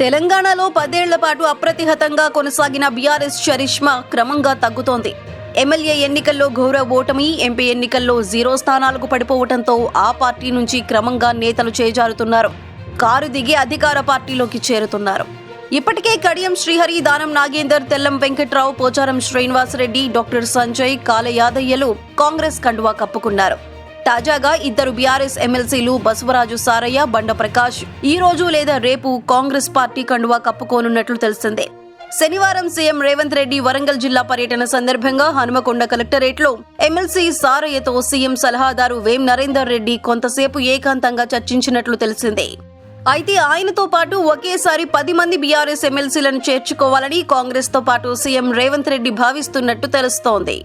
తెలంగాణలో పదేళ్ళ పాటు అప్రతిహతంగా కొనసాగిన బీఆర్ఎస్ చరిష్మా క్రమంగా తగ్గుతోంది. ఎమ్మెల్యే ఎన్నికల్లో ఘోర ఓటమి ఎంపీ ఎన్నికల్లో జీరో స్థానాలకు పడిపోవడంతో ఆ పార్టీ నుంచి క్రమంగా నేతలు చేజారుతున్నారు. కారు దిగి అధికార పార్టీలోకి చేరుతున్నారు. ఇప్పటికే కడియం శ్రీహరి దానం నాగేందర్ తెల్లం వెంకట్రావు పోచారం శ్రీనివాసరెడ్డి డాక్టర్ సంజయ్ కాల యాదయ్యలు కాంగ్రెస్ కండువా కప్పుకున్నారు. తాజాగా ఇద్దరు బీఆర్ఎస్ ఎమ్మెల్సీలు బసవరాజు సారయ్య బండ ప్రకాష్. ఈ రోజు లేదా రేపు కాంగ్రెస్ పార్టీ కండువా కప్పుకోనున్నట్లు తెలిసిందే శనివారం సీఎం రేవంత్ రెడ్డి వరంగల్ జిల్లా పర్యటన సందర్భంగా హనుమకొండ కలెక్టరేట్లో ఎమ్మెల్సీ సారయ్యతో సీఎం సలహాదారు వేం నరేందర్ రెడ్డి కొంతసేపు ఏకాంతంగా చర్చించినట్లు తెలిసిందే. అయితే ఆయనతో పాటు ఒకేసారి పది మంది బీఆర్ఎస్ ఎమ్మెల్సీలను చేర్చుకోవాలని కాంగ్రెస్తో పాటు సీఎం రేవంత్ రెడ్డి భావిస్తున్నట్టు తెలుస్తోంది.